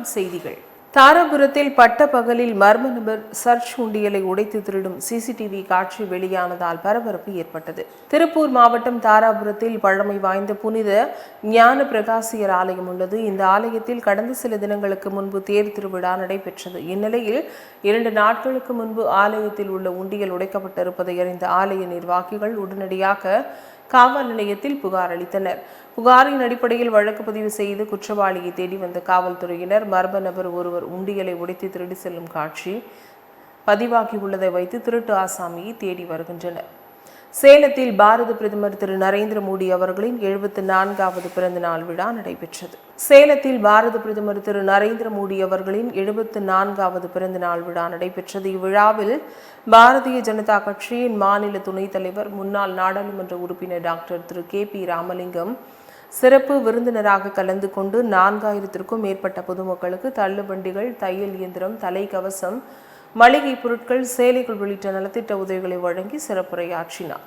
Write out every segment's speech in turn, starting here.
வணக்கம் செய்திகள். தாராபுரத்தில் பட்ட பகலில் மர்ம நபர் சர்ச் உண்டியலை உடைத்து திருடும் சிசிடிவி காட்சி வெளியானதால் பரபரப்பு ஏற்பட்டது. திருப்பூர் மாவட்டம் தாராபுரத்தில் பழமை வாய்ந்த புனித ஞான பிரகாசியர் ஆலயம் உள்ளது. இந்த ஆலயத்தில் கடந்த சில தினங்களுக்கு முன்பு தேர் திருவிழா நடைபெற்றது. இந்நிலையில் இரண்டு நாட்களுக்கு முன்பு ஆலயத்தில் உள்ள உண்டியல் உடைக்கப்பட்டிருப்பதை அறிந்த ஆலய நிர்வாகிகள் உடனடியாக காவல் நிலையத்தில் புகார் அளித்தனர். புகாரின் அடிப்படையில் வழக்கு பதிவு செய்து குற்றவாளியை தேடி வந்த காவல்துறையினர் மர்ம நபர் ஒருவர் உண்டியலை உடைத்து திருடி செல்லும் காட்சி பதிவாகியுள்ளதை வைத்து திருட்டு ஆசாமியை தேடி வருகின்றனர். சேலத்தில் பாரத பிரதமர் திரு நரேந்திர மோடி அவர்களின் எழுபத்தி நான்காவது பிறந்த நாள் விழா நடைபெற்றது. சேலத்தில் பாரத பிரதமர் திரு நரேந்திர மோடி அவர்களின் எழுபத்தி நான்காவது பிறந்த நாள் விழா நடைபெற்றது. இவ்விழாவில் பாரதிய ஜனதா கட்சியின் மாநில துணைத் தலைவர் முன்னாள் நாடாளுமன்ற உறுப்பினர் டாக்டர் திரு கே பி ராமலிங்கம் சிறப்பு விருந்தினராக கலந்து கொண்டு நான்காயிரத்திற்கும் மேற்பட்ட பொதுமக்களுக்கு தள்ளுவண்டிகள் தையல் இயந்திரம் தலைக்கவசம் மளிகை பொருட்கள் சேலைகள் உள்ளிட்ட நலத்திட்ட உதவிகளை வழங்கி சிறப்புரையாற்றினார்.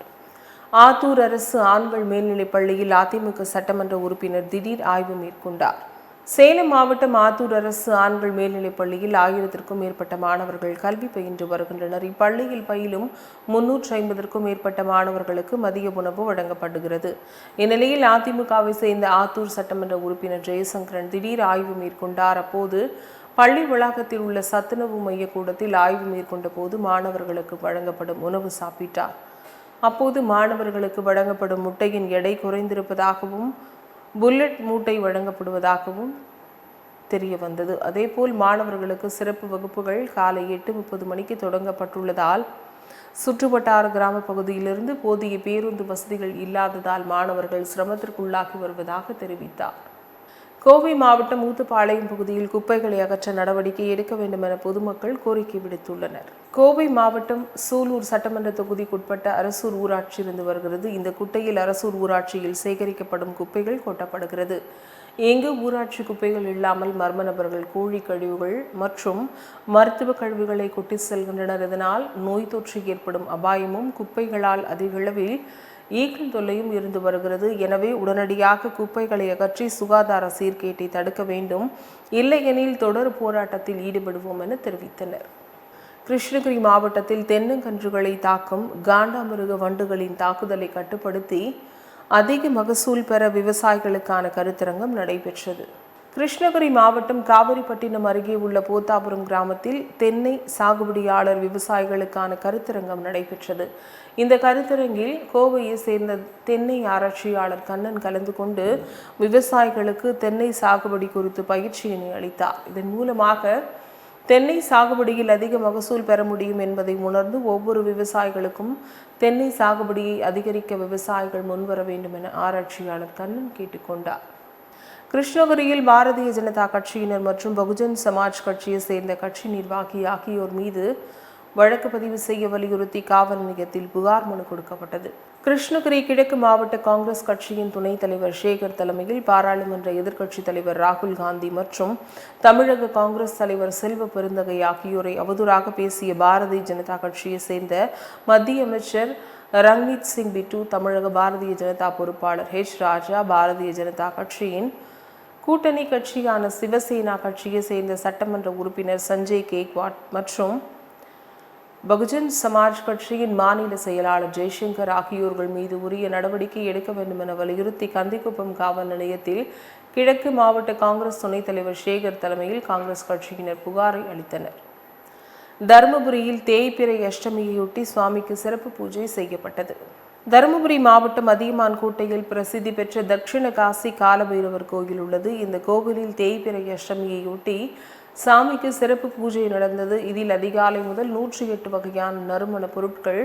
ஆத்தூர் அரசு ஆண்கள் மேல்நிலைப் பள்ளியில் அதிமுக சட்டமன்ற உறுப்பினர் திடீர் ஆய்வு மேற்கொண்டார். சேலம் மாவட்டம் ஆத்தூர் அரசு ஆண்கள் மேல்நிலைப் பள்ளியில் ஆயிரத்திற்கும் மேற்பட்ட மாணவர்கள் கல்வி பயின்று வருகின்றனர். இப்பள்ளியில் பயிலும் முன்னூற்றி ஐம்பதற்கும் மேற்பட்ட மாணவர்களுக்கு மதிய உணவு வழங்கப்படுகிறது. இந்நிலையில் அதிமுகவை சேர்ந்த ஆத்தூர் சட்டமன்ற உறுப்பினர் ஜெயசங்கரன் திடீர் ஆய்வு மேற்கொண்டார். அப்போது பள்ளி வளாகத்தில் உள்ள சத்துணவு மைய கூடத்தில் ஆய்வு மேற்கொண்ட போது மாணவர்களுக்கு வழங்கப்படும் உணவு சாப்பிட்டார். அப்போது மாணவர்களுக்கு வழங்கப்படும் முட்டையின் எடை குறைந்திருப்பதாகவும் புல்லட் மூட்டை வழங்கப்படுவதாகவும் தெரிய வந்தது அதேபோல் மாணவர்களுக்கு சிறப்பு வகுப்புகள் காலை எட்டு முப்பது மணிக்கு தொடங்கப்பட்டுள்ளதால் சுற்றுவட்டார கிராம பகுதியிலிருந்து போதிய பேருந்து வசதிகள் இல்லாததால் மாணவர்கள் சிரமத்திற்குள்ளாகி வருவதாக தெரிவித்தார். கோவை மாவட்டம் ஊத்துப்பாளையம் பகுதியில் குப்பைகளை அகற்ற நடவடிக்கை எடுக்க வேண்டும் என பொதுமக்கள் கோரிக்கை விடுத்துள்ளனர். கோவை மாவட்டம் சூலூர் சட்டமன்ற தொகுதிக்குட்பட்ட அரசூர் ஊராட்சி இருந்து வருகிறது. இந்த குட்டையில் அரசூர் ஊராட்சியில் சேகரிக்கப்படும் குப்பைகள் கொட்டப்படுகிறது. எங்கு ஊராட்சி குப்பைகள் இல்லாமல் மர்ம நபர்கள் கோழி கழிவுகள் மற்றும் மருத்துவ கழிவுகளை கொட்டி செல்கின்றனர். இதனால் நோய் தொற்று ஏற்படும் அபாயமும் குப்பைகளால் அதிகளவில் ஈக்கள் தொல்லையும் இருந்து வருகிறது. எனவே உடனடியாக குப்பைகளை அகற்றி சுகாதார சீர்கேட்டை தடுக்க வேண்டும். இல்லையெனில் தொடர் போராட்டத்தில் ஈடுபடுவோம் என தெரிவித்தனர். கிருஷ்ணகிரி மாவட்டத்தில் தென்னங்கன்றுகளை தாக்கும் காண்டாமிருக வண்டுகளின் தாக்குதலை கட்டுப்படுத்தி அதிக மகசூல் பெற விவசாயிகளுக்கான கருத்தரங்கம் நடைபெற்றது. கிருஷ்ணகிரி மாவட்டம் காவிரிப்பட்டினம் அருகே உள்ள போத்தாபுரம் கிராமத்தில் தென்னை சாகுபடியாளர் விவசாயிகளுக்கான கருத்தரங்கம் நடைபெற்றது. இந்த கருத்தரங்கில் கோவையை சேர்ந்த தென்னை ஆராய்ச்சியாளர் கண்ணன் கலந்து கொண்டு விவசாயிகளுக்கு தென்னை சாகுபடி குறித்து பயிற்சியினை அளித்தார். இதன் மூலமாக தென்னை சாகுபடியில் அதிக மகசூல் பெற முடியும் என்பதை உணர்ந்து ஒவ்வொரு விவசாயிகளுக்கும் தென்னை சாகுபடியை அதிகரிக்க விவசாயிகள் முன்வர வேண்டும் என ஆராய்ச்சியாளர் கண்ணன் கேட்டுக்கொண்டார். கிருஷ்ணகிரியில் பாரதிய ஜனதா கட்சியினர் மற்றும் பகுஜன் சமாஜ் கட்சியை சேர்ந்த கட்சி நிர்வாகி ஆகியோர் மீது வழக்கு பதிவு செய்ய வலியுறுத்தி காவல் நிலையத்தில் புகார் மனு கொடுக்கப்பட்டது. கிருஷ்ணகிரி கிழக்கு மாவட்ட காங்கிரஸ் கட்சியின் துணைத் தலைவர் சேகர் தலைமையில் பாராளுமன்ற எதிர்க்கட்சித் தலைவர் ராகுல் காந்தி மற்றும் தமிழக காங்கிரஸ் தலைவர் செல்வ பெருந்தகை ஆகியோரை அவதூறாக பேசிய பாரதிய ஜனதா கட்சியை சேர்ந்த மத்திய அமைச்சர் ரங்னீத் சிங் பிட்டு தமிழக பாரதிய ஜனதா பொறுப்பாளர் ஹெச் ராஜா பாரதிய ஜனதா கட்சியின் கூட்டணி கட்சியான சிவசேனா கட்சியை சேர்ந்த சட்டமன்ற உறுப்பினர் சஞ்சய் கேக்வாட் மற்றும் பகுஜன் சமாஜ் கட்சியின் மாநில செயலாளர் ஜெய்சங்கர் ஆகியோர்கள் மீது உரிய நடவடிக்கை எடுக்க வேண்டும் என வலியுறுத்தி கந்திக்குப்பம் காவல் நிலையத்தில் கிழக்கு மாவட்ட காங்கிரஸ் துணைத் தலைவர் சேகர் தலைமையில் காங்கிரஸ் கட்சியினர் புகாரை அளித்தனர். தருமபுரியில் தேய்பிறை அஷ்டமியையொட்டி சுவாமிக்கு சிறப்பு பூஜை செய்யப்பட்டது. தருமபுரி மாவட்டம் அதியமான் கோட்டையில் பிரசித்தி பெற்ற தட்சிண காசி காலபைரவர் கோயில் உள்ளது. இந்த கோவிலில் தேய்பிறை அஷ்டமியையொட்டி சாமிக்கு சிறப்பு பூஜை நடந்தது. இதில் அதிகாலை முதல் நூற்றி எட்டு வகையான நறுமண பொருட்கள்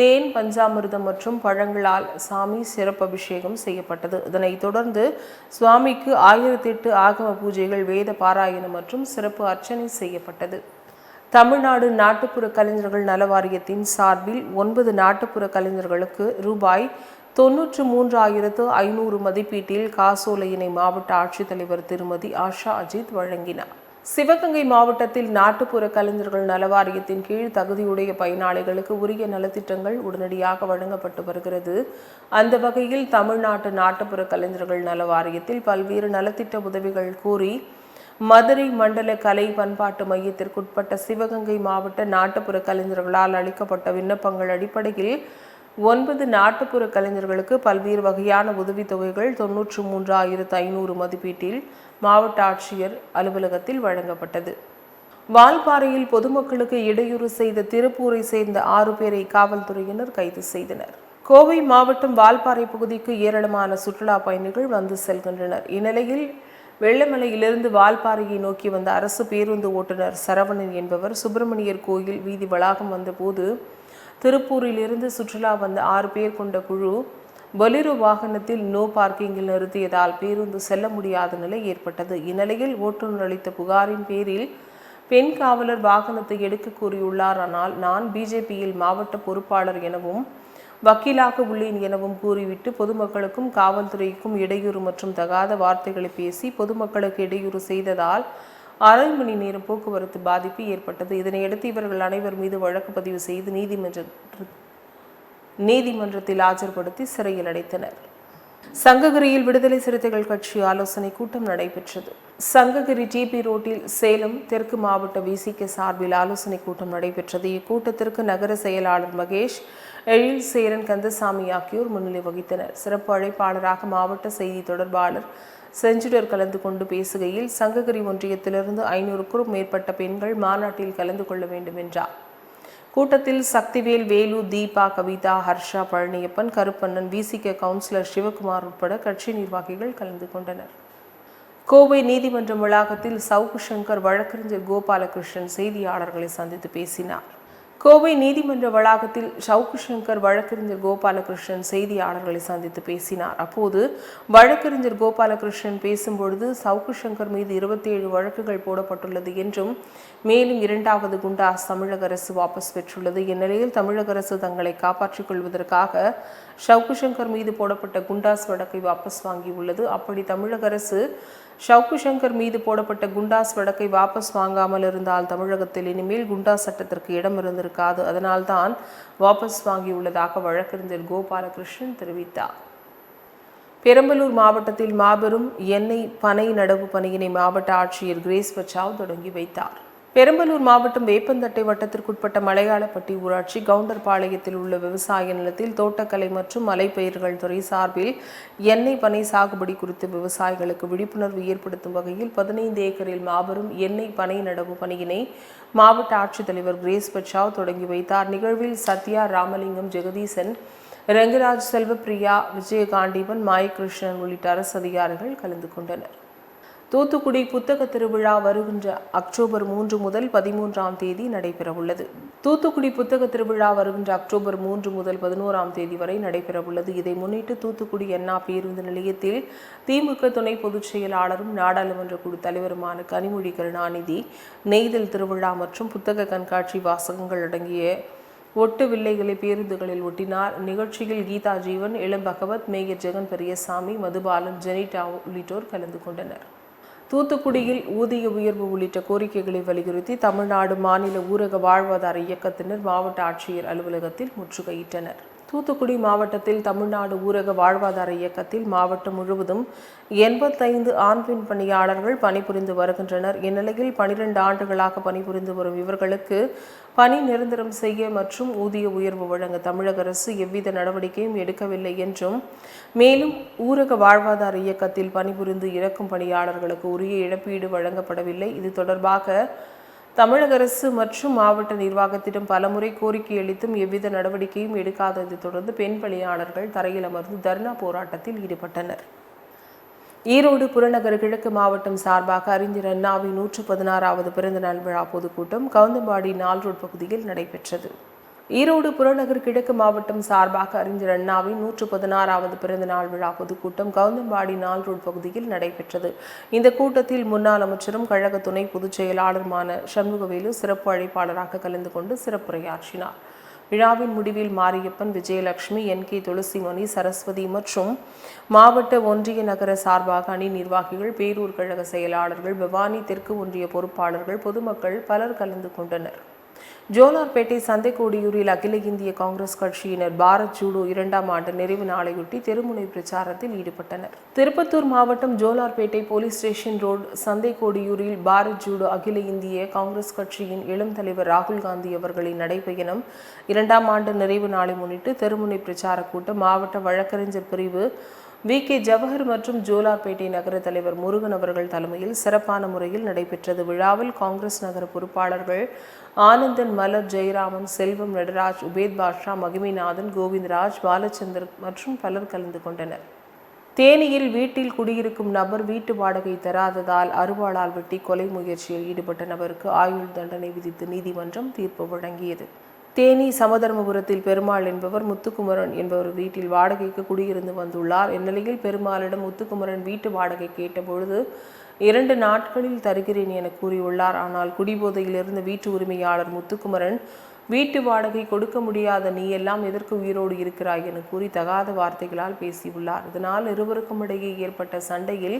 தேன் பஞ்சாமிர்தம் மற்றும் பழங்களால் சாமி சிறப்பு அபிஷேகம் செய்யப்பட்டது. இதனைத் தொடர்ந்து சுவாமிக்கு ஆயிரத்தி எட்டு ஆகம பூஜைகள் வேத பாராயணம் மற்றும் சிறப்பு அர்ச்சனை செய்யப்பட்டது. தமிழ்நாடு நாட்டுப்புற கலைஞர்கள் நல வாரியத்தின் சார்பில் ஒன்பது நாட்டுப்புற கலைஞர்களுக்கு ரூபாய் தொன்னூற்று மூன்றாயிரத்து ஐநூறு மதிப்பீட்டில் காசோலையினை மாவட்ட ஆட்சித்தலைவர் திருமதி ஆஷா அஜித் வழங்கினார். சிவகங்கை மாவட்டத்தில் நாட்டுப்புற கலைஞர்கள் நலவாரியத்தின் கீழ் தகுதியுடைய பயனாளிகளுக்கு உரிய நலத்திட்டங்கள் உடனடியாக வழங்கப்பட்டு வருகிறது. அந்த வகையில் தமிழ்நாட்டு நாட்டுப்புற கலைஞர்கள் நலவாரியத்தில் பல்வேறு நலத்திட்ட உதவிகள் கூறி மதுரை மண்டல கலை பண்பாட்டு மையத்திற்குட்பட்ட சிவகங்கை மாவட்ட நாட்டுப்புற கலைஞர்களால் அளிக்கப்பட்ட விண்ணப்பங்கள் அடிப்படையில் ஒன்பது நாட்டுப்புற கலைஞர்களுக்கு பல்வேறு வகையான உதவித்தொகைகள் தொன்னூற்று மூன்றாயிரத்து ஐநூறு மதிப்பீட்டில் மாவட்ட ஆட்சியர் அலுவலகத்தில் வழங்கப்பட்டது. வால்பாறையில் பொதுமக்களுக்கு இடையூறு செய்த திருப்பூரை சேர்ந்த ஆறு பேரை காவல்துறையினர் கைது செய்தனர். கோவை மாவட்டம் வால்பாறை பகுதிக்கு ஏராளமான சுற்றுலா பயணிகள் வந்து செல்கின்றனர். இந்நிலையில் வெள்ளமலையிலிருந்து வால்பாறையை நோக்கி வந்த அரசு பேருந்து ஓட்டுநர் சரவணன் என்பவர் சுப்பிரமணியர் கோயில் வீதி வளாகம் வந்தபோது திருப்பூரிலிருந்து சுற்றுலா வந்த ஆறு பேர் கொண்ட குழு பொலிரோ வாகனத்தில் நோ பார்க்கிங்கில் நிறுத்தியதால் பேருந்து செல்ல முடியாத நிலை ஏற்பட்டது. இந்நிலையில் ஓட்டுநர் அளித்த புகாரின் பேரில் பெண் காவலர் வாகனத்தை எடுக்க கூறியுள்ளார் ஆனால் நான் பிஜேபியில் மாவட்ட பொறுப்பாளர் எனவும் வக்கீலாக உள்ளேன் எனவும் கூறிவிட்டு பொதுமக்களுக்கும் காவல்துறைக்கும் இடையூறு மற்றும் தகாத வார்த்தைகளை பேசி பொதுமக்களுக்கு இடையூறு செய்ததால் அரை மணி நேரம் போக்குவரத்து பாதிப்பு ஏற்பட்டது. இதனையடுத்து இவர்கள் அனைவர் மீது வழக்கு பதிவு செய்து நீதிமன்ற நீதிமன்றத்தில் ஆஜர்படுத்தி சிறையில் அடைத்தனர். சங்ககிரியில் விடுதலை சிறுத்தைகள் கட்சி ஆலோசனை கூட்டம் நடைபெற்றது. சங்ககிரி டிபி ரோட்டில் சேலம் தெற்கு மாவட்ட விசிகே சார்பில் ஆலோசனை கூட்டம் நடைபெற்றது. இக்கூட்டத்திற்கு நகர செயலாளர் மகேஷ் எழில் சேரன் கந்தசாமி ஆகியோர் முன்னிலை வகித்தனர். சிறப்பு அழைப்பாளராக மாவட்ட செய்தி தொடர்பாளர் செஞ்சுடர் கலந்து கொண்டு பேசுகையில் சங்ககிரி ஒன்றியத்திலிருந்து ஐநூறுக்கும் மேற்பட்ட பெண்கள் மாநாட்டில் கலந்து கொள்ள வேண்டும் என்றார். கூட்டத்தில் சக்திவேல் வேலு தீபா கவிதா ஹர்ஷா பழனியப்பன் கருப்பண்ணன் விசிக கவுன்சிலர் சிவகுமார் உட்பட கட்சி நிர்வாகிகள் கலந்து கொண்டனர். கோவை நீதிமன்ற வளாகத்தில் சவுக்கு சங்கர் வழக்கறிஞர் கோபாலகிருஷ்ணன் செய்தியாளர்களை சந்தித்து பேசினார். கோவை நீதிமன்ற வளாகத்தில் சவுக்கு சங்கர் வழக்கறிஞர் கோபாலகிருஷ்ணன் செய்தியாளர்களை சந்தித்து பேசினார். அப்போது வழக்கறிஞர் கோபாலகிருஷ்ணன் பேசும்பொழுது சவுக்கு சங்கர் மீது இருபத்தி ஏழு வழக்குகள் போடப்பட்டுள்ளது என்றும் மேலும் இரண்டாவது குண்டாஸ் தமிழக அரசு வாபஸ் பெற்றுள்ளது. இந்நிலையில் தமிழக அரசு தங்களை காப்பாற்றிக் கொள்வதற்காக சவுக்கு சங்கர் மீது போடப்பட்ட குண்டாஸ் வழக்கை வாபஸ் வாங்கியுள்ளது. அப்படி தமிழக அரசு ஷவுக்கு சங்கர் மீது போடப்பட்ட குண்டாஸ் வழக்கை வாபஸ் வாங்காமல் இருந்தால் தமிழகத்தில் இனிமேல் குண்டாஸ் சட்டத்திற்கு இடம் இருந்திருக்காது. அதனால்தான் வாபஸ் வாங்கியுள்ளதாக வழக்கறிஞர் கோபாலகிருஷ்ணன் தெரிவித்தார். பெரம்பலூர் மாவட்டத்தில் மாபெரும் எண்ணெய் பனை நடவு பணியினை மாவட்ட ஆட்சியர் கிரேஸ் பச்சாவ் தொடங்கி வைத்தார். பெரம்பலூர் மாவட்டம் வேப்பந்தட்டை வட்டத்திற்குட்பட்ட மலையாளப்பட்டி ஊராட்சி கவுண்டர்பாளையத்தில் உள்ள விவசாய நிலத்தில் தோட்டக்கலை மற்றும் மலைப்பயிர்கள் துறை சார்பில் எண்ணெய் பனை சாகுபடி குறித்து விவசாயிகளுக்கு விழிப்புணர்வு ஏற்படுத்தும் வகையில் பதினைந்து ஏக்கரில் மாபெரும் எண்ணெய் பனை நடவு பணியினை மாவட்ட ஆட்சித்தலைவர் கிரேஸ் பச்சாவ் தொடங்கி வைத்தார். நிகழ்வில் சத்யா ராமலிங்கம் ஜெகதீசன் ரங்கராஜ் செல்வப்பிரியா விஜயகாண்டீபன் மாயகிருஷ்ணன் உள்ளிட்ட அரசு அதிகாரிகள் கலந்து கொண்டனர். தூத்துக்குடி புத்தக திருவிழா வருகின்ற அக்டோபர் மூன்று முதல் பதிமூன்றாம் தேதி நடைபெறவுள்ளது. தூத்துக்குடி புத்தக திருவிழா வருகின்ற அக்டோபர் மூன்று முதல் பதினோராம் தேதி வரை நடைபெறவுள்ளது. இதை முன்னிட்டு தூத்துக்குடி அண்ணா பேருந்து நிலையத்தில் திமுக துணை பொதுச் செயலாளரும் நாடாளுமன்ற குழு தலைவருமான கனிமொழி கருணாநிதி நெய்தல் திருவிழா மற்றும் புத்தக கண்காட்சி வாசகங்கள் அடங்கிய ஒட்டு வில்லைகளை பேருந்துகளில் ஒட்டினார். நிகழ்ச்சியில் கீதா ஜீவன் இளம் பகவத் மேயர் ஜெகன் பெரியசாமி மதுபாலன் ஜெனிடா உள்ளிட்டோர் கலந்து கொண்டனர். தூத்துக்குடியில் ஊதிய உயர்வு உள்ளிட்ட கோரிக்கைகளை வலியுறுத்தி தமிழ்நாடு மாநில ஊரக வாழ்வாதார இயக்கத்தினர் மாவட்ட ஆட்சியர் அலுவலகத்தில் முற்றுகையிட்டனர். தூத்துக்குடி மாவட்டத்தில் தமிழ்நாடு ஊரக வாழ்வாதார இயக்கத்தில் மாவட்டம் முழுவதும் எண்பத்தைந்து ஆண் பெண் பணியாளர்கள் பணிபுரிந்து வருகின்றனர். இந்நிலையில் பனிரெண்டு ஆண்டுகளாக பணிபுரிந்து வரும் இவர்களுக்கு பணி நிரந்தரம் செய்ய மற்றும் ஊதிய உயர்வு வழங்க தமிழக அரசு எவ்வித நடவடிக்கையும் எடுக்கவில்லை என்றும் மேலும் ஊரக வாழ்வாதார இயக்கத்தில் பணிபுரிந்து இறக்கும் பணியாளர்களுக்கு உரிய இழப்பீடு வழங்கப்படவில்லை. இது தொடர்பாக தமிழக அரசு மற்றும் மாவட்ட நிர்வாகத்திடம் பலமுறை கோரிக்கை அளித்தும் எவ்வித நடவடிக்கையும் எடுக்காததை தொடர்ந்து பெண் பணியாளர்கள் தரையில் அமர்ந்து தர்ணா போராட்டத்தில் ஈடுபட்டனர். ஈரோடு புறநகர் கிழக்கு மாவட்டம் சார்பாக அறிஞர் அண்ணாவின் நூற்று பதினாறாவது பிறந்தநாள் விழா பொதுக்கூட்டம் கவுந்தம்பாடி நால்ரோட் பகுதியில் நடைபெற்றது. ஈரோடு புறநகர் கிழக்கு மாவட்டம் சார்பாக அறிஞர் அண்ணாவின் நூற்று பதினாறாவது பிறந்தநாள் விழா பொதுக்கூட்டம் கவுந்தம்பாடி நால் ரோட் பகுதியில் நடைபெற்றது. இந்த கூட்டத்தில் முன்னாள் அமைச்சரும் கழக துணை பொதுச் செயலாளருமான சண்முகவேலு சிறப்பு அழைப்பாளராக கலந்து கொண்டு சிறப்புரையாற்றினார். விழாவின் முடிவில் மாரியப்பன் விஜயலட்சுமி என். கே. துளசிமணி சரஸ்வதி மற்றும் மாவட்ட ஒன்றிய நகர சார்பாக அணி நிர்வாகிகள் பேரூர் கழக செயலாளர்கள் பவானி தெற்கு ஒன்றிய பொறுப்பாளர்கள் பொதுமக்கள் பலர் கலந்து கொண்டனர். ஜோலார்பேட்டை சந்தைக்கோடியூரில் அகில இந்திய காங்கிரஸ் கட்சியினர் பாரத் ஜூடோ இரண்டாம் ஆண்டு நிறைவு நாளையொட்டி தெருமுனை பிரச்சாரத்தில் ஈடுபட்டனர். திருப்பத்தூர் மாவட்டம் ஜோலார்பேட்டை போலீஸ் ஸ்டேஷன் ரோடு சந்தைக்கோடியூரில் பாரத் ஜூடோ அகில இந்திய காங்கிரஸ் கட்சியின் இளம் தலைவர் ராகுல் காந்தி அவர்களின் நடைபயணம் இரண்டாம் ஆண்டு நிறைவு நாளை முன்னிட்டு தெருமுனை பிரச்சார கூட்டம் மாவட்ட வழக்கறிஞர் பிரிவு வி. கே. ஜவஹர் மற்றும் ஜோலார்பேட்டை நகர தலைவர் முருகன் அவர்கள் தலைமையில் சிறப்பான முறையில் நடைபெற்றது. விழாவில் காங்கிரஸ் நகர பொறுப்பாளர்கள் ஆனந்தன் மலர் ஜெயராமன் செல்வம் நடராஜ் உபேத் பாஷா மகிமைநாதன் கோவிந்தராஜ் பாலச்சந்தர் மற்றும் பலர் கலந்து கொண்டனர். தேனியில் வீட்டில் குடியிருக்கும் நபர் வீட்டு வாடகை தராததால் அருவாளால் வெட்டி கொலை முயற்சியில் ஈடுபட்ட நபருக்கு ஆயுள் தண்டனை விதித்து நீதிமன்றம் தீர்ப்பு வழங்கியது. தேனி சமதர்மபுரத்தில் பெருமாள் என்பவர் முத்துக்குமரன் என்பவர் வீட்டில் வாடகைக்கு குடியிருந்து வந்துள்ளார். இந்நிலையில் பெருமாளிடம் முத்துக்குமரன் வீட்டு வாடகை கேட்டபொழுது இரண்டு நாட்களில் தருகிறேன் என கூறியுள்ளார். ஆனால் குடிபோதையிலிருந்த வீட்டு உரிமையாளர் முத்துக்குமரன் வீட்டு வாடகை கொடுக்க முடியாத நீ எல்லாம் எதற்கு உயிரோடு இருக்கிறாய் என கூறி தகாத வார்த்தைகளால் பேசியுள்ளார். இதனால் இருவருக்கும் இடையே ஏற்பட்ட சண்டையில்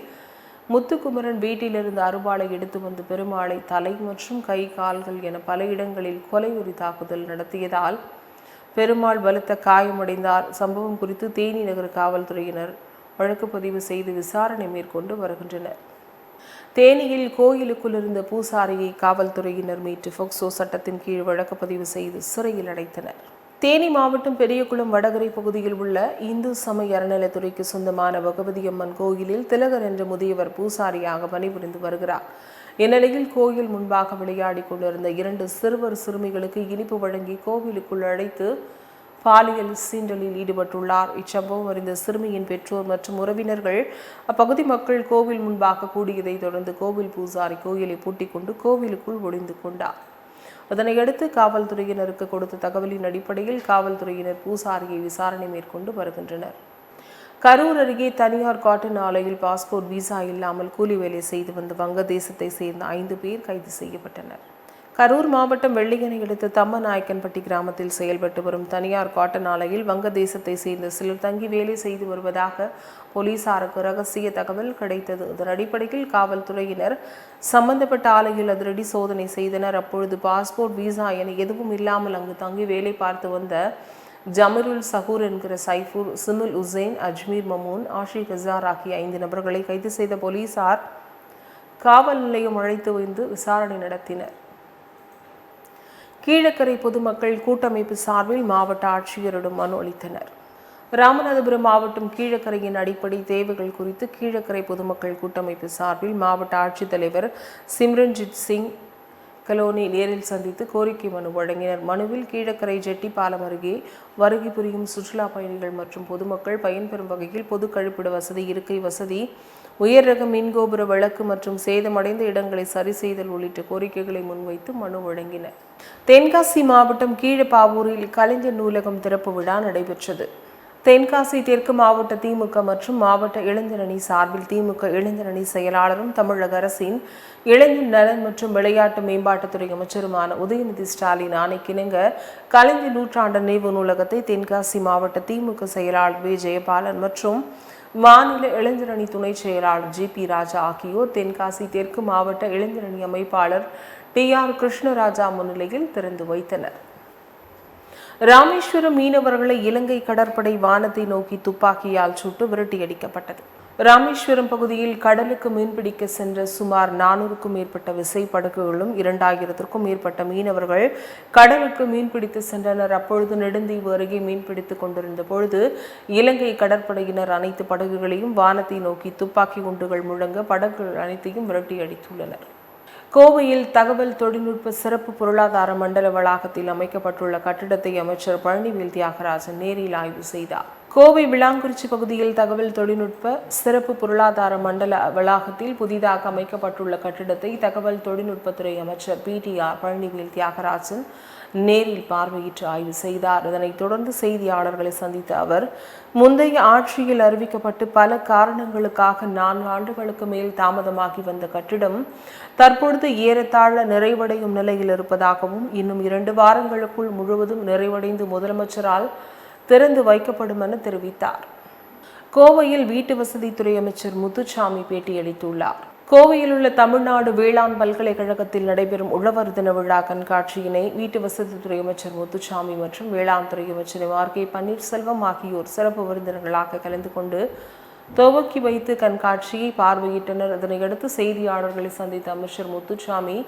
முத்துக்குமரன் வீட்டிலிருந்து அருவாளை எடுத்து வந்து பெருமாளை தலை மற்றும் கை கால்கள் என பல இடங்களில் கொலை உரி தாக்குதல் நடத்தியதால் பெருமாள் பலத்த காயமடைந்தார். சம்பவம் குறித்து தேனி நகர காவல்துறையினர் வழக்கு பதிவு செய்து விசாரணை மேற்கொண்டு வருகின்றனர். தேனியில் கோயிலுக்குள் இருந்த பூசாரியை காவல்துறையினர் மீட்டு ஃபோக்சோ சட்டத்தின் கீழ் வழக்கு பதிவு செய்து சிறையில் அடைத்தனர். தேனி மாவட்டம் பெரியகுளம் வடகரை பகுதியில் உள்ள இந்து சமய அறநிலைத்துறைக்கு சொந்தமான பகவதியம்மன் கோயிலில் திலகர் என்ற முதியவர் பூசாரியாக பணிபுரிந்து வருகிறார். இந்நிலையில் கோயில் முன்பாக விளையாடி கொண்டிருந்த இரண்டு சிறுவர் சிறுமிகளுக்கு இனிப்பு வழங்கி கோவிலுக்குள் அழைத்து பாலியல் சீண்டலில் ஈடுபட்டுள்ளார். இச்சம்பவம் அறிந்த சிறுமியின் பெற்றோர் மற்றும் உறவினர்கள் அப்பகுதி மக்கள் கோவில் முன்பாக கூடியதைத் தொடர்ந்து கோவில் பூசாரி கோயிலை பூட்டிக் கொண்டு கோவிலுக்குள் ஒளிந்து கொண்டார். அதனையடுத்து காவல்துறையினருக்கு கொடுத்த தகவலின் அடிப்படையில் காவல்துறையினர் பூசாரியை விசாரணை மேற்கொண்டு வருகின்றனர். கரூர் அருகே தனியார் காட்டன் ஆலையில் பாஸ்போர்ட் விசா இல்லாமல் கூலி வேலை செய்து வந்த வங்கதேசத்தை சேர்ந்த ஐந்து பேர் கைது செய்யப்பட்டனர். கரூர் மாவட்டம் வெள்ளிகனை அடுத்த தம்மநாயக்கன்பட்டி கிராமத்தில் செயல்பட்டு வரும் தனியார் காட்டன் ஆலையில் வங்கதேசத்தை சேர்ந்த சிலர் தங்கி வேலை செய்து வருவதாக போலீசாருக்கு ரகசிய தகவல் கிடைத்தது. அதன் அடிப்படையில் காவல்துறையினர் சம்பந்தப்பட்ட ஆலையில் அதிரடி சோதனை செய்தனர். அப்பொழுது பாஸ்போர்ட் விசா என எதுவும் இல்லாமல் அங்கு தங்கி வேலை பார்த்து வந்த ஜமருல் சஹூர் என்கிற சைஃபூர் சிமுல் உசேன் அஜ்மீர் மமூன் ஆஷிக் ஹசார் ஆகிய ஐந்து நபர்களை கைது செய்த போலீசார் காவல் நிலையம் அழைத்து வந்து விசாரணை நடத்தினர். கீழக்கரை பொதுமக்கள் கூட்டமைப்பு சார்பில் மாவட்ட ஆட்சியரிடம் மனு அளித்தனர். ராமநாதபுரம் மாவட்டம் கீழக்கரையின் அடிப்படை தேவைகள் குறித்து கீழக்கரை பொதுமக்கள் கூட்டமைப்பு சார்பில் மாவட்ட ஆட்சித்தலைவர் சிம்ரன்ஜித் சிங் கலோனி நேரில் சந்தித்து கோரிக்கை மனு வழங்கினர். மனுவில் கீழக்கரை ஜெட்டி பாலம் அருகே வருகை புரியும் சுற்றுலா பயணிகள் மற்றும் பொதுமக்கள் பயன்பெறும் வகையில் பொது கழிப்பிட வசதி இருக்கை வசதி உயர் ரக மின்கோபுர விளக்கு மற்றும் சேதமடைந்த இடங்களை சரி செய்தல் உள்ளிட்ட கோரிக்கைகளை முன்வைத்து மனு வழங்கினர் தென்காசி மாவட்டம் கீழப்பாவூரில் கலைஞர் நூலகம் திறப்பு விழா நடைபெற்றது. தென்காசி தெற்கு மாவட்ட திமுக மற்றும் மாவட்ட இளைஞரணி சார்பில் திமுக இளைஞரணி செயலாளரும் தமிழக அரசின் இளைஞர் நலன் மற்றும் விளையாட்டு மேம்பாட்டுத்துறை அமைச்சருமான உதயநிதி ஸ்டாலின் ஆணைக்கிணங்க கலைஞர் நூற்றாண்டு நினைவு நூலகத்தை தென்காசி மாவட்ட திமுக செயலாளர் வி. ஜெயபாலன் மற்றும் மாநில இளைஞரணி துணை செயலாளர் ஜி பி ராஜா ஆகியோர் தென்காசி தெற்கு மாவட்ட இளைஞரணி அமைப்பாளர் டி ஆர் கிருஷ்ணராஜா முன்னிலையில் திறந்து வைத்தனர். ராமேஸ்வரம் மீனவர்களை இலங்கை கடற்படை வானத்தை நோக்கி துப்பாக்கியால் சுட்டு விரட்டியடிக்கப்பட்டது. ராமேஸ்வரம் பகுதியில் கடலுக்கு மீன்பிடிக்க சென்ற சுமார் நானூறுக்கும் மேற்பட்ட விசைப்படகுகளும் இரண்டாயிரத்திற்கும் மேற்பட்ட மீனவர்கள் கடலுக்கு மீன்பிடித்து சென்றனர். அப்பொழுது நெடுந்தீவு அருகே மீன்பிடித்துக் கொண்டிருந்த பொழுது இலங்கை கடற்படையினர் அனைத்து படகுகளையும் வானத்தை நோக்கி துப்பாக்கி குண்டுகள் முழங்க படகுகள் அனைத்தையும் விரட்டியடித்துள்ளனர் கோவையில் தகவல் தொழில்நுட்ப சிறப்பு பொருளாதார மண்டல வளாகத்தில் அமைக்கப்பட்டுள்ள கட்டிடத்தை அமைச்சர் பழனிவேல் தியாகராஜன் நேரில் ஆய்வு செய்தார். கோவை விளாங்குறிச்சி பகுதியில் தகவல் தொழில்நுட்ப சிறப்பு பொருளாதார மண்டல வளாகத்தில் புதிதாக அமைக்கப்பட்டுள்ள கட்டிடத்தை தகவல் தொழில்நுட்பத்துறை அமைச்சர் P T R Palanivel Thiagarajan நேரில் பார்வையிட்டு ஆய்வு செய்தார். இதனைத் தொடர்ந்து செய்தியாளர்களை சந்தித்த அவர் முந்தைய ஆட்சியில் அறிவிக்கப்பட்டு பல காரணங்களுக்காக நான்கு ஆண்டுகளுக்கு மேல் தாமதமாகி வந்த கட்டிடம் தற்பொழுது ஏறத்தாழ நிறைவடையும் நிலையில் இருப்பதாகவும் இன்னும் இரண்டு வாரங்களுக்குள் முழுவதும் நிறைவடைந்து முதலமைச்சரால் திறந்து வைக்கப்படும் என தெரிவித்தார். கோவையில் வீட்டு வசதித்துறை அமைச்சர் முத்துசாமி பேட்டியளித்துள்ளார். கோவையில் உள்ள தமிழ்நாடு வேளாண் பல்கலைக்கழகத்தில் நடைபெறும் உழவர் தின விழா கண்காட்சியினை வீட்டு வசதித்துறை அமைச்சர் முத்துசாமி மற்றும் வேளாண் துறை அமைச்சர் ஆர் கே பன்னீர்செல்வம் ஆகியோர் சிறப்பு விருந்தினர்களாக கலந்து கொண்டு துவக்கி வைத்து கண்காட்சியை பார்வையிட்டனர். இதனையடுத்து செய்தியாளர்களை சந்தித்த அமைச்சர் முத்துசாமி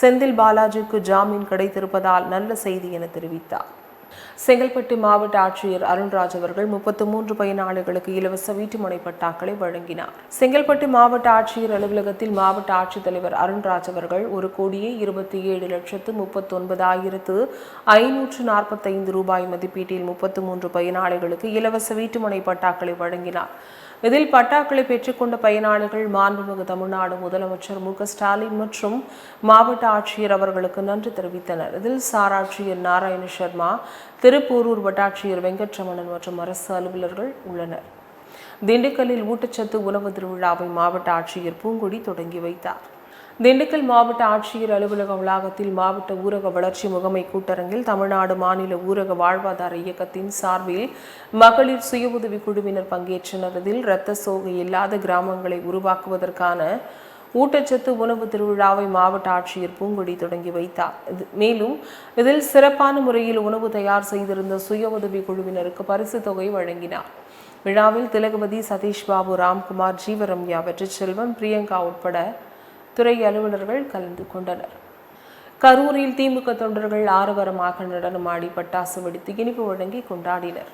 செந்தில் பாலாஜிக்கு ஜாமீன் கிடைத்திருப்பதால் நல்ல செய்தி என தெரிவித்தார். செங்கல்பட்டு மாவட்ட ஆட்சியர் அருண்ராஜ் அவர்கள் முப்பத்து மூன்று பயனாளிகளுக்கு இலவச வீட்டுமனை பட்டாக்களை வழங்கினார். செங்கல்பட்டு மாவட்ட ஆட்சியர் அலுவலகத்தில் மாவட்ட ஆட்சித்தலைவர் அருண்ராஜ் அவர்கள் ஒரு கோடியே இருபத்தி ஏழு லட்சத்து முப்பத்தி ஒன்பதாயிரத்து ஐநூற்று நாற்பத்தைந்து ரூபாய் மதிப்பீட்டில் முப்பத்து மூன்று பயனாளிகளுக்கு இலவச வீட்டுமனை பட்டாக்களை வழங்கினார். இதில் பட்டாக்களை பெற்றுக்கொண்ட பயனாளிகள் மாண்புமிகு தமிழ்நாடு முதலமைச்சர் மு ஸ்டாலின் மற்றும் மாவட்ட ஆட்சியர் அவர்களுக்கு நன்றி தெரிவித்தனர். இதில் சாராட்சியர் நாராயண சர்மா திருப்பூரூர் வட்டாட்சியர் வெங்கட்ரமணன் மற்றும் அரசு அலுவலர்கள் உள்ளனர். திண்டுக்கல்லில் ஊட்டச்சத்து உணவு திருவிழாவை மாவட்ட ஆட்சியர் பூங்குடி தொடங்கி வைத்தார். திண்டுக்கல் மாவட்ட ஆட்சியர் அலுவலக வளாகத்தில் மாவட்ட ஊரக வளர்ச்சி முகமை கூட்டரங்கில் தமிழ்நாடு மாநில ஊரக வாழ்வாதார இயக்கத்தின் சார்பில் மகளிர் சுய உதவி குழுவினர் பங்கேற்றனர் இதில் இரத்த சோகை இல்லாத கிராமங்களை உருவாக்குவதற்கான ஊட்டச்சத்து உணவு திருவிழாவை மாவட்ட ஆட்சியர் பூங்கொடி தொடங்கி வைத்தார். இது மேலும் இதில் சிறப்பான முறையில் உணவு தயார் செய்திருந்த சுய உதவி குழுவினருக்கு பரிசு தொகை வழங்கினார். விழாவில் திலகவதி சதீஷ் பாபு ராம்குமார் ஜீவரம்யா வெற்றிச்செல்வம் பிரியங்கா உட்பட துறை அலுவலர்கள் கலந்து கொண்டனர். கரூரில் திமுக தொண்டர்கள் ஆரவாரமாக நடனமாடி பட்டாசு வெடித்து இனிப்பு வழங்கி கொண்டாடினர்.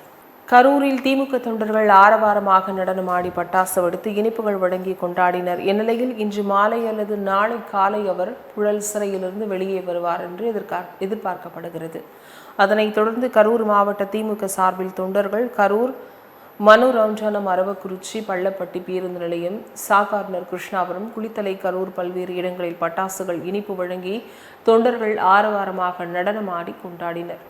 கரூரில் திமுக தொண்டர்கள் ஆரவாரமாக நடனமாடி பட்டாசு வெடித்து இனிப்புகள் வழங்கி கொண்டாடினர். இந்நிலையில் இன்று மாலை அல்லது நாளை காலை அவர் புழல் சிறையிலிருந்து வெளியே வருவார் என்று எதிர்பார் எதிர்பார்க்கப்படுகிறது. அதனைத் தொடர்ந்து கரூர் மாவட்ட திமுக சார்பில் தொண்டர்கள் கரூர் மனு மனோரஞ்சனம் அரவக்குறிச்சி பள்ளப்பட்டி பேருந்து நிலையம் சாகார்னர் கிருஷ்ணாபுரம் குளித்தலை கரூர் பல்வேறு இடங்களில் பட்டாசுகள் இனிப்பு வழங்கி தொண்டர்கள் ஆரவாரமாக நடனமாடி கொண்டாடினர்.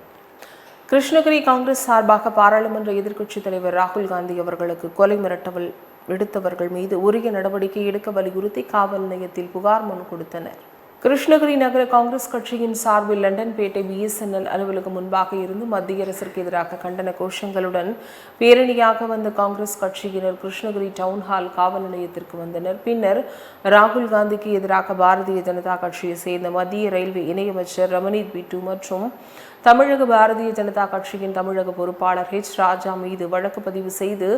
கிருஷ்ணகிரி காங்கிரஸ் சார்பாக பாராளுமன்ற எதிர்க்கட்சித் தலைவர் ராகுல் காந்தி அவர்களுக்கு கொலை மிரட்டல் விடுத்தவர்கள் மீது உரிய நடவடிக்கை எடுக்க வலியுறுத்தி காவல் நிலையத்தில் புகார் மனு கொடுத்தனர். கிருஷ்ணகிரி நகர காங்கிரஸ் கட்சியின் சார்பில் லண்டன்பேட்டை பிஎஸ்என்எல் அலுவலகம் முன்பாக இருந்து மத்திய அரசிற்கு எதிராக கண்டன கோஷங்களுடன் பேரணியாக வந்த காங்கிரஸ் கட்சியினர் கிருஷ்ணகிரி டவுன் ஹால் காவல் நிலையத்திற்கு வந்தனர். பின்னர் ராகுல் காந்திக்கு எதிராக பாரதிய ஜனதா கட்சியை சேர்ந்த மத்திய ரயில்வே இணையமைச்சர் ரமணீத் பிட்டு மற்றும் தமிழக பாரதிய ஜனதா கட்சியின் தமிழக பொறுப்பாளர் ஹெச் ராஜா மீது வழக்கு பதிவு செய்து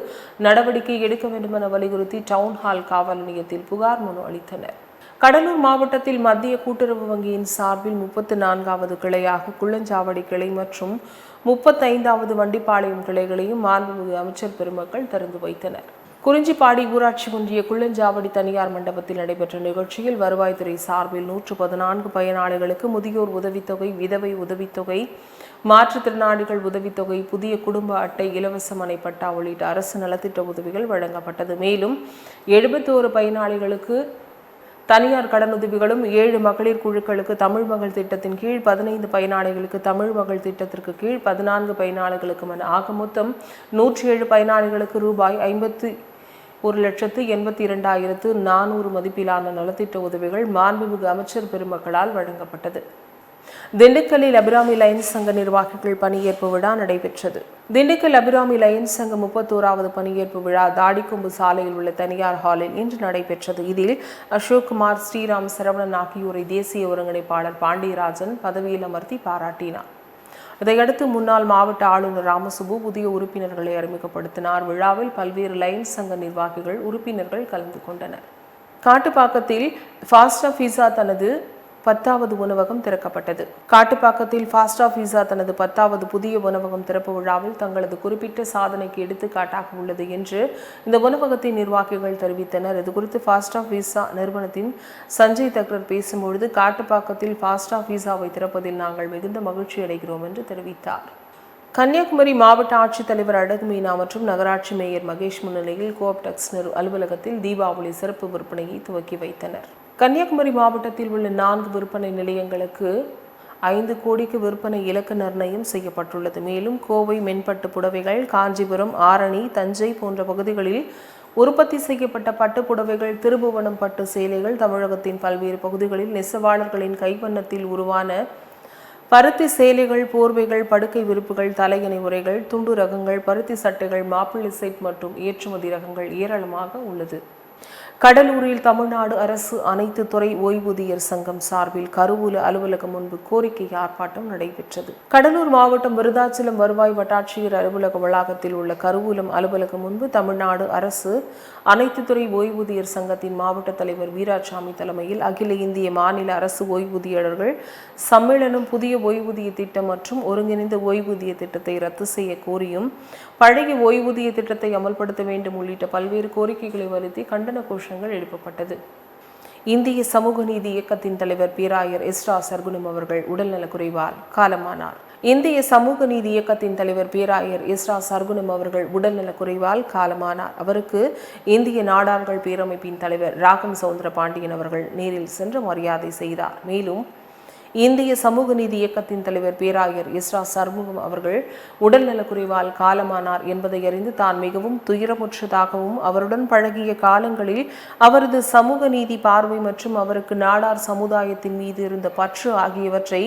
நடவடிக்கை எடுக்க வேண்டும் என வலியுறுத்தி டவுன் ஹால் காவல் நிலையத்தில் புகார் மனு அளித்தனர். கடலூர் மாவட்டத்தில் மத்திய கூட்டுறவு வங்கியின் சார்பில் முப்பத்து நான்காவது கிளையாக குள்ளஞ்சாவடி கிளை மற்றும் முப்பத்தைந்தாவது வண்டிப்பாளையம் கிளைகளையும் மாண்புமிகு அமைச்சர் பெருமக்கள் திறந்து வைத்தனர். குறிஞ்சிப்பாடி ஊராட்சி ஒன்றிய குள்ளஞ்சாவடி தனியார் மண்டபத்தில் நடைபெற்ற நிகழ்ச்சியில் வருவாய்த்துறை சார்பில் நூற்று பதினான்கு பயனாளிகளுக்கு முதியோர் உதவித்தொகை விதவை உதவித்தொகை மாற்றுத்திறனாளிகள் உதவித்தொகை புதிய குடும்ப அட்டை இலவச மனை பட்டா உள்ளிட்ட அரசு நலத்திட்ட உதவிகள் வழங்கப்பட்டது. மேலும் எழுபத்தோரு பயனாளிகளுக்கு தனியார் கடனுதவிகளும் ஏழு மகளிர் குழுக்களுக்கு தமிழ் மகள் திட்டத்தின் கீழ் பதினைந்து பயனாளிகளுக்கு தமிழ் மகள் திட்டத்திற்கு கீழ் பதினான்கு பயனாளிகளுக்கு என ஆக மொத்தம் நூற்றி ஏழு பயனாளிகளுக்கு ரூபாய் ஐம்பத்து ஒரு லட்சத்து எண்பத்தி இரண்டாயிரத்து நானூறு மதிப்பிலான நலத்திட்ட உதவிகள் மாண்புமிகு அமைச்சர் பெருமக்களால் வழங்கப்பட்டது. திண்டுக்கல்லில் அபிராமி லயன்ஸ் சங்க நிர்வாகிகள் பணியேற்பு விழா நடைபெற்றது. திண்டுக்கல் அபிராமி லயன்ஸ் சங்க முப்பத்தோராவது பணியேற்பு விழா தாடிக்கொம்பு சாலையில் உள்ள தனியார் ஹாலில் இன்று நடைபெற்றது. இதில் அசோக்குமார் ஸ்ரீராம் சரவணன் ஆகியோரை தேசிய ஒருங்கிணைப்பாளர் பாண்டியராஜன் பதவியில் அமர்த்தி பாராட்டினார். இதையடுத்து முன்னாள் மாவட்ட ஆளுநர் ராமசுபு புதிய உறுப்பினர்களை அறிமுகப்படுத்தினார். விழாவில் பல்வேறு லயன்ஸ் சங்க நிர்வாகிகள் உறுப்பினர்கள் கலந்து கொண்டனர். காட்டுப்பாக்கத்தில் ஃபாஸ்டா பீஸா தனது பத்தாவது உணவகம் திறக்கப்பட்டது. காட்டுப்பாக்கத்தில் ஃபாஸ்டா பீஸா தனது பத்தாவது புதிய உணவகம் திறப்பு விழாவில் தங்களது குறிப்பிட்ட சாதனைக்கு எடுத்துக்காட்டாக உள்ளது என்று இந்த உணவகத்தின் நிர்வாகிகள் தெரிவித்தனர். இது குறித்து ஃபாஸ்டா பீஸா நிறுவனத்தின் சஞ்சய் தக்ரர் பேசும்பொழுது காட்டுப்பாக்கத்தில் ஃபாஸ்டா பீஸாவை திறப்பதில் நாங்கள் மிகுந்த மகிழ்ச்சி அடைகிறோம் என்று தெரிவித்தார். கன்னியாகுமரி மாவட்ட ஆட்சித்தலைவர் அழகு மீனா மற்றும் நகராட்சி மேயர் மகேஷ் முன்னிலையில் கோஆப்டெக்ஸ் அலுவலகத்தில் தீபாவளி சிறப்பு விற்பனையை துவக்கி வைத்தனர். கன்னியாகுமரி மாவட்டத்தில் உள்ள நான்கு விற்பனை நிலையங்களுக்கு ஐந்து கோடிக்கு விற்பனை இலக்கு நிர்ணயம் செய்யப்பட்டுள்ளது. மேலும் கோவை மென்பட்டு புடவைகள் காஞ்சிபுரம் ஆரணி தஞ்சை போன்ற பகுதிகளில் உற்பத்தி செய்யப்பட்ட பட்டு புடவைகள் திருபுவனம் பட்டு சேலைகள் தமிழகத்தின் பல்வேறு பகுதிகளில் நெசவாளர்களின் கைவண்ணத்தில் உருவான பருத்தி சேலைகள் போர்வைகள் படுக்கை விருப்புகள் தலையணை உரைகள் துண்டு ரகங்கள் பருத்தி சட்டைகள் மாப்பிள்ளை செட் மற்றும் ஏற்றுமதி ரகங்கள் ஏராளமாக உள்ளது. கடலூரில் தமிழ்நாடு அரசு அனைத்து துறை ஓய்வூதியர் சங்கம் சார்பில் கருவூல அலுவலகம் முன்பு கோரிக்கை ஆர்ப்பாட்டம் நடைபெற்றது. கடலூர் மாவட்டம் விருதாச்சலம் வருவாய் வட்டாட்சியர் அலுவலக வளாகத்தில் உள்ள கருவூலம் அலுவலகம் முன்பு தமிழ்நாடு அரசு அனைத்து துறை ஓய்வூதியர் சங்கத்தின் மாவட்ட தலைவர் வீராசாமி தலைமையில் அகில இந்திய மாநில அரசு ஓய்வூதியாளர்கள் சம்மேளனம் புதிய ஓய்வூதிய திட்டம் மற்றும் ஒருங்கிணைந்த ஓய்வூதிய திட்டத்தை ரத்து செய்ய கோரியும் பழைய ஓய்வூதிய திட்டத்தை அமல்படுத்த வேண்டும் உள்ளிட்ட பல்வேறு கோரிக்கைகளை வலியுறுத்தி கண்டன கோஷங்கள் எழுப்பப்பட்டது. இந்திய சமூக நீதி இயக்கத்தின் தலைவர் பேராயர் எஸ்ரா சர்குணம் அவர்கள் உடல்நலக்குறைவால் காலமானார். இந்திய சமூக நீதி இயக்கத்தின் தலைவர் பேராயர் எஸ்ரா சர்குணம் அவர்கள் உடல்நலக்குறைவால் காலமானார். அவருக்கு இந்திய நாடார்கள் பேரமைப்பின் தலைவர் ராகம் சவுந்தர பாண்டியன் அவர்கள் நேரில் சென்று மரியாதை செய்தார். மேலும் இந்திய சமூக நீதி இயக்கத்தின் தலைவர் பேராயர் எஸ்ரா சர்முகம் அவர்கள் உடல்நலக்குறைவால் காலமானார் என்பதை அறிந்து தான் மிகவும் துயரமுற்றதாகவும் அவருடன் பழகிய காலங்களில் அவரது சமூக நீதி பார்வை மற்றும் அவருக்கு நாடார் சமுதாயத்தின் மீது இருந்த பற்று ஆகியவற்றை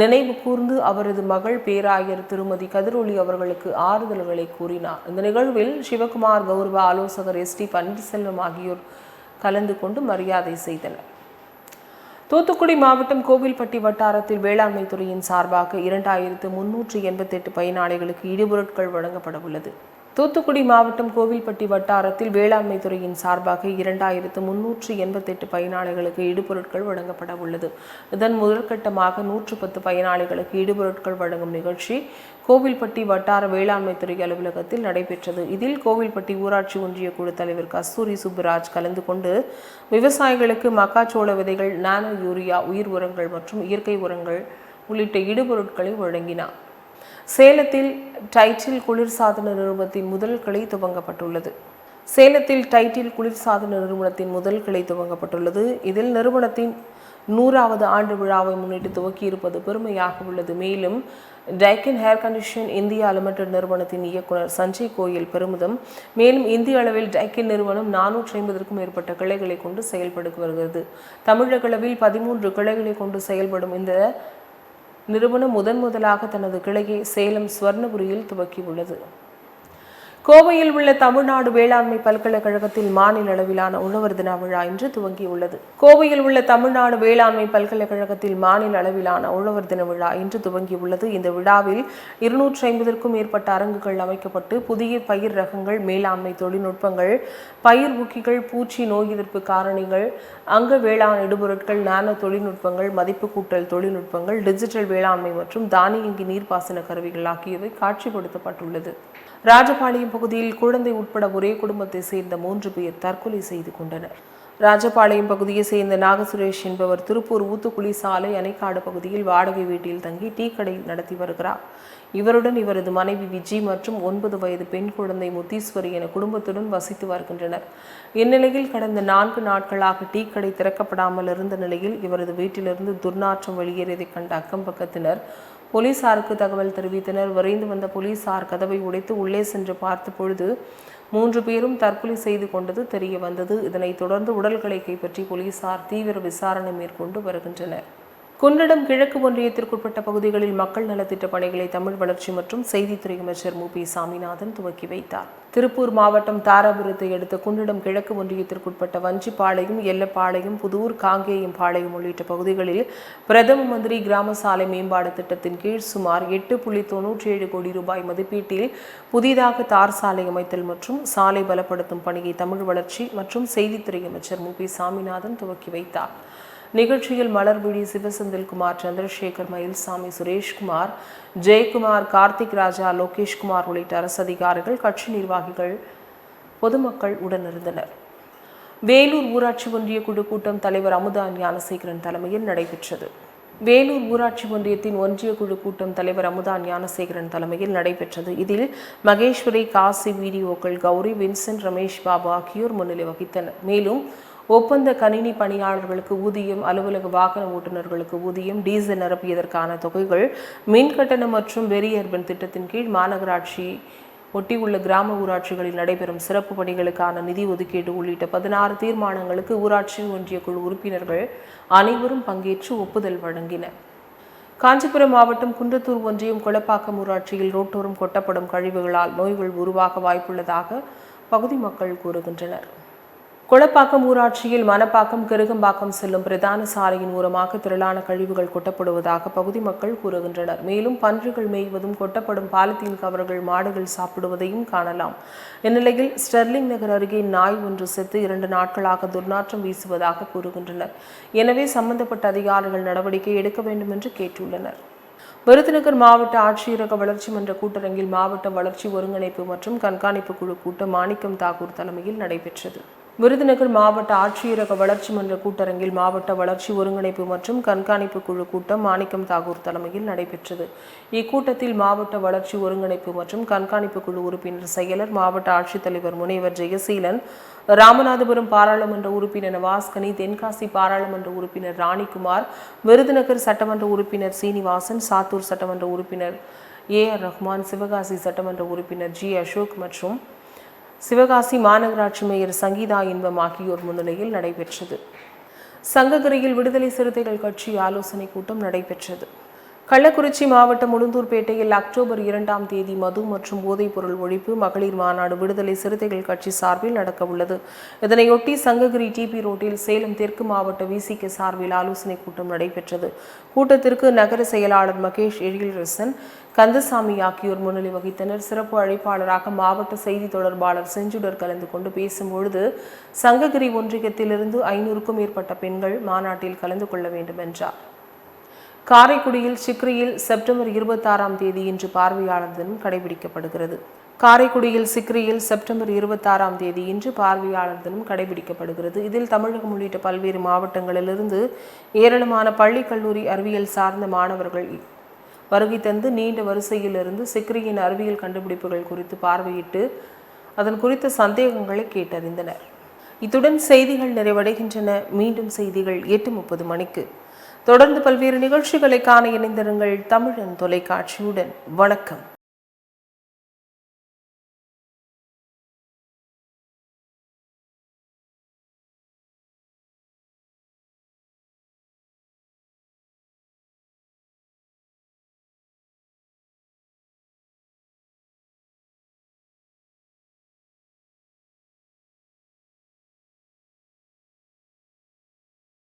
நினைவு கூர்ந்து அவரது மகள் பேராயர் திருமதி கதிரொளி அவர்களுக்கு ஆறுதல்களை கூறினார். இந்த நிகழ்வில் சிவகுமார் கௌரவ ஆலோசகர் எஸ் டி பன்னீர்செல்வம் ஆகியோர் கலந்து கொண்டு மரியாதை செய்தனர். தூத்துக்குடி மாவட்டம் கோவில்பட்டி வட்டாரத்தில் வேளாண்மை துறையின் சார்பாக இரண்டாயிரத்து முன்னூற்றி எண்பத்தெட்டு பயனாளிகளுக்கு இடுபொருட்கள் வழங்கப்பட உள்ளது. தூத்துக்குடி மாவட்டம் கோவில்பட்டி வட்டாரத்தில் வேளாண்மை துறையின் சார்பாக இரண்டாயிரத்து முன்னூற்று எண்பத்தெட்டு பயனாளிகளுக்கு இடுபொருட்கள் வழங்கப்பட உள்ளது. இதன் முதற்கட்டமாக நூற்று பத்து பயனாளிகளுக்கு இடுபொருட்கள் வழங்கும் நிகழ்ச்சி கோவில்பட்டி வட்டார வேளாண்மை துறை அலுவலகத்தில் நடைபெற்றது. இதில் கோவில்பட்டி ஊராட்சி ஒன்றிய குழு தலைவர் கஸ்தூரி சுப்புராஜ் கலந்து கொண்டு விவசாயிகளுக்கு மக்காச்சோள விதைகள் நானோ யூரியா உயிர் உரங்கள் மற்றும் இயற்கை உரங்கள் உள்ளிட்ட இடுபொருட்களை வழங்கினார். சேலத்தில் டைட்டில் குளிர்சாதன நிறுவனத்தின் முதல் கிளை துவங்கப்பட்டுள்ளது. சேலத்தில் டைட்டில் குளிர்சாதன நிறுவனத்தின் முதல் கிளை துவங்கப்பட்டுள்ளது. இதில் நிறுவனத்தின் நூறாவது ஆண்டு விழாவை முன்னிட்டு துவக்கியிருப்பது பெருமையாக உள்ளது. மேலும் Daikin air condition India limited நிறுவனத்தின் இயக்குனர் சஞ்சய் கோயல் பெருமிதம். மேலும் இந்திய அளவில் டைக்கன் நிறுவனம் நானூற்றி ஐம்பதற்கும் மேற்பட்ட கிளைகளை கொண்டு செயல்பட்டு வருகிறது. தமிழக அளவில் பதிமூன்று கிளைகளை கொண்டு செயல்படும் இந்த நிறுவனம் முதன் முதலாக தனது கிளையை சேலம் ஸ்வர்ணபுரியில் துவக்கியுள்ளது. கோவையில் உள்ள தமிழ்நாடு வேளாண்மை பல்கலைக்கழகத்தில் மாநில அளவிலான உழவர் தின விழா இன்று துவங்கியுள்ளது. கோவையில் உள்ள தமிழ்நாடு வேளாண்மை பல்கலைக்கழகத்தில் மாநில அளவிலான உழவர் தின விழா இன்று துவங்கியுள்ளது. இந்த விழாவில் இருநூற்றி ஐம்பதற்கும் மேற்பட்ட அரங்குகள் அமைக்கப்பட்டு புதிய பயிர் ரகங்கள் மேலாண்மை தொழில்நுட்பங்கள் பயிர் ஊக்கிகள் பூச்சி நோய் எதிர்ப்பு காரணிகள் அங்க வேளாண் இடுபொருட்கள் நானோ தொழில்நுட்பங்கள் மதிப்பு கூட்டல் தொழில்நுட்பங்கள் டிஜிட்டல் வேளாண்மை மற்றும் தானியங்கி நீர்ப்பாசன கருவிகள் ஆகியவை காட்சிப்படுத்தப்பட்டுள்ளது. ராஜபாளையம் பகுதியில் குழந்தை உட்பட ஒரே குடும்பத்தை சேர்ந்த மூன்று பேர் தற்கொலை செய்து கொண்டனர். ராஜபாளையம் பகுதியை சேர்ந்த நாகசுரேஷ் என்பவர் திருப்பூர் ஊத்துக்குளி சாலை அணைக்காடு பகுதியில் வாடகை வீட்டில் தங்கி டீ கடை நடத்தி வருகிறார். இவருடன் இவரது மனைவி விஜி மற்றும் ஒன்பது வயது பெண் குழந்தை முத்தீஸ்வரி என குடும்பத்துடன் வசித்து வருகின்றனர். இந்நிலையில் கடந்த நான்கு நாட்களாக டீ கடை திறக்கப்படாமல் இருந்த நிலையில் இவரது வீட்டிலிருந்து துர்நாற்றம் வெளியேறியதைக் கண்ட அக்கம் பக்கத்தினர் போலீசாருக்கு தகவல் தெரிவித்தனர். விரைந்து வந்த போலீசார் கதவை உடைத்து உள்ளே சென்று பார்த்த பொழுது மூன்று பேரும் தற்கொலை செய்து கொண்டது தெரிய வந்தது. இதனைத் தொடர்ந்து உடல்களை கைப்பற்றி போலீசார் தீவிர விசாரணை மேற்கொண்டு வருகின்றனர். குன்றிடம் கிழக்கு ஒன்றியத்திற்குட்பட்ட பகுதிகளில் மக்கள் நலத்திட்ட பணிகளை தமிழ் வளர்ச்சி மற்றும் செய்தித்துறை அமைச்சர் மு. பி. சாமிநாதன் துவக்கி வைத்தார். திருப்பூர் மாவட்டம் தாராபுரத்தை அடுத்த குன்னடம் கிழக்கு ஒன்றியத்திற்குட்பட்ட வஞ்சிப்பாளையம் எல்லப்பாளையம் புதூர் காங்கேயம் பாளையம் உள்ளிட்ட பகுதிகளில் பிரதம மந்திரி கிராம சாலை மேம்பாடு திட்டத்தின் கீழ் சுமார் எட்டு புள்ளி தொன்னூற்றி ஏழு கோடி ரூபாய் மதிப்பீட்டில் புதிதாக தார் சாலை அமைத்தல் மற்றும் சாலை பலப்படுத்தும் பணியை தமிழ் வளர்ச்சி மற்றும் செய்தித்துறை அமைச்சர் மு. பி. சாமிநாதன் துவக்கி வைத்தார். நிகழ்ச்சியில் மலர்விழி சிவசெந்தில்குமார் சந்திரசேகர் மயில்சாமி சுரேஷ்குமார் ஜெயக்குமார் கார்த்திக் ராஜா லோகேஷ்குமார் உள்ளிட்ட அரசு அதிகாரிகள் கட்சி நிர்வாகிகள் பொதுமக்கள் உடனிருந்தனர். வேலூர் ஊராட்சி ஒன்றிய குழு கூட்டம் தலைவர் அமுதா ஞானசேகரன் தலைமையில் நடைபெற்றது. வேலூர் ஊராட்சி ஒன்றியத்தின் ஒன்றிய குழு கூட்டம் தலைவர் அமுதா ஞானசேகரன் தலைமையில் நடைபெற்றது. இதில் மகேஸ்வரி காசி வீடியோக்கள் கௌரி வின்சென்ட் ரமேஷ் பாபு ஆகியோர் முன்னிலை வகித்தனர். மேலும் ஒப்பந்த கணினி பணியாளர்களுக்கு ஊதியம் அலுவலக வாகன ஓட்டுநர்களுக்கு ஊதியம் டீசல் நிரப்பியதற்கான தொகைகள் மின் கட்டணம் மற்றும் வெரி அர்பன் திட்டத்தின் கீழ் மாநகராட்சி ஒட்டியுள்ள கிராம ஊராட்சிகளில் நடைபெறும் சிறப்பு பணிகளுக்கான நிதி ஒதுக்கீடு உள்ளிட்ட பதினாறு தீர்மானங்களுக்கு ஊராட்சி ஒன்றிய குழு உறுப்பினர்கள் அனைவரும் பங்கேற்று ஒப்புதல் வழங்கினர். காஞ்சிபுரம் மாவட்டம் குன்றத்தூர் ஒன்றியம் கொளப்பாக்கம் ஊராட்சியில் ரோட்டோரம் கொட்டப்படும் கழிவுகளால் நோய்கள் உருவாக வாய்ப்புள்ளதாக பகுதி மக்கள் கூறுகின்றனர். கொளப்பாக்கம் ஊராட்சியில் மணப்பாக்கம் கிருகம்பாக்கம் செல்லும் பிரதான சாலையின் ஓரமாக திரளான கழிவுகள் கொட்டப்படுவதாக பகுதி மக்கள் கூறுகின்றனர். மேலும் பன்றிகள் மேய்வதும் கொட்டப்படும் பாலித்தீன் கவர்கள் மாடுகள் சாப்பிடுவதையும் காணலாம். இந்நிலையில் ஸ்டெர்லிங் நகர் அருகே நாய் ஒன்று செத்து இரண்டு நாட்களாக துர்நாற்றம் வீசுவதாக கூறுகின்றனர். எனவே சம்பந்தப்பட்ட அதிகாரிகள் நடவடிக்கை எடுக்க வேண்டும் என்று கேட்டுள்ளனர். விருதுநகர் மாவட்ட ஆட்சியரக வளர்ச்சி மன்ற கூட்டரங்கில் மாவட்ட வளர்ச்சி ஒருங்கிணைப்பு மற்றும் கண்காணிப்பு குழு கூட்டம் மாணிக்கம் தாக்கூர் தலைமையில் நடைபெற்றது. விருதுநகர் மாவட்ட ஆட்சியரக வளர்ச்சி மன்ற கூட்டரங்கில் மாவட்ட வளர்ச்சி ஒருங்கிணைப்பு மற்றும் கண்காணிப்பு குழு கூட்டம் மாணிக்கம் தாகூர் தலைமையில் நடைபெற்றது. இக்கூட்டத்தில் மாவட்ட வளர்ச்சி ஒருங்கிணைப்பு மற்றும் கண்காணிப்பு குழு உறுப்பினர் செயலர் மாவட்ட ஆட்சித்தலைவர் முனைவர் ஜெயசீலன் ராமநாதபுரம் பாராளுமன்ற உறுப்பினர் நவாஸ்கனி தென்காசி பாராளுமன்ற உறுப்பினர் ராணிக்குமார் விருதுநகர் சட்டமன்ற உறுப்பினர் சீனிவாசன் சாத்தூர் சட்டமன்ற உறுப்பினர் ஏ ஆர் ரஹ்மான் சிவகாசி சட்டமன்ற உறுப்பினர் ஜி அசோக் மற்றும் சிவகாசி மாநகராட்சி மேயர் சங்கீதா இன்பம் ஆகியோர் முன்னிலையில் நடைபெற்றது. சங்ககிரியில் விடுதலை சிறுத்தைகள் கட்சி ஆலோசனை கூட்டம் நடைபெற்றது. கள்ளக்குறிச்சி மாவட்டம் உளுந்தூர்பேட்டையில் அக்டோபர் இரண்டாம் தேதி மது மற்றும் போதைப்பொருள் ஒழிப்பு மகளிர் மாநாடு விடுதலை சிறுத்தைகள் கட்சி சார்பில் நடக்க உள்ளது இதனையொட்டி சங்ககிரி டிபி ரோட்டில் சேலம் தெற்கு மாவட்ட விசிகே சார்பில் ஆலோசனை கூட்டம் நடைபெற்றது. கூட்டத்திற்கு நகர செயலாளர் மகேஷ் எழில்ரசன் கந்தசாமி ஆகியோர் முன்னிலை வகித்தனர். சிறப்பு அழைப்பாளராக மாவட்ட செய்தி தொடர்பாளர் செஞ்சுடர் கலந்து கொண்டு பேசும்பொழுது சங்ககிரி ஒன்றியத்திலிருந்து ஐநூறுக்கும் மேற்பட்ட பெண்கள் மாநாட்டில் கலந்து கொள்ள வேண்டும் என்றார். காரைக்குடியில் சிக்ரியில் செப்டம்பர் இருபத்தாறாம் தேதி இன்று பார்வையாளர் தினம் கடைபிடிக்கப்படுகிறது. காரைக்குடியில் சிக்ரியில் செப்டம்பர் இருபத்தாறாம் தேதி இன்று பார்வையாளர் தினம் கடைபிடிக்கப்படுகிறது. இதில் தமிழகம் உள்ளிட்ட பல்வேறு மாவட்டங்களிலிருந்து ஏராளமான பள்ளி கல்லூரி அறிவியல் சார்ந்த மாணவர்கள் வருகை தந்து நீண்ட வரிசையிலிருந்து சிக்ரியின் அறிவியல் கண்டுபிடிப்புகள் குறித்து பார்வையிட்டு அதன் குறித்த சந்தேகங்களை கேட்டறிந்தனர். இத்துடன் செய்திகள் நிறைவடைகின்றன. மீண்டும் செய்திகள் எட்டு முப்பது மணிக்கு. தொடர்ந்து பல்வேறு நிகழ்ச்சிகளை காண இணைந்திருங்கள் தமிழன் தொலைக்காட்சியுடன். வணக்கம்.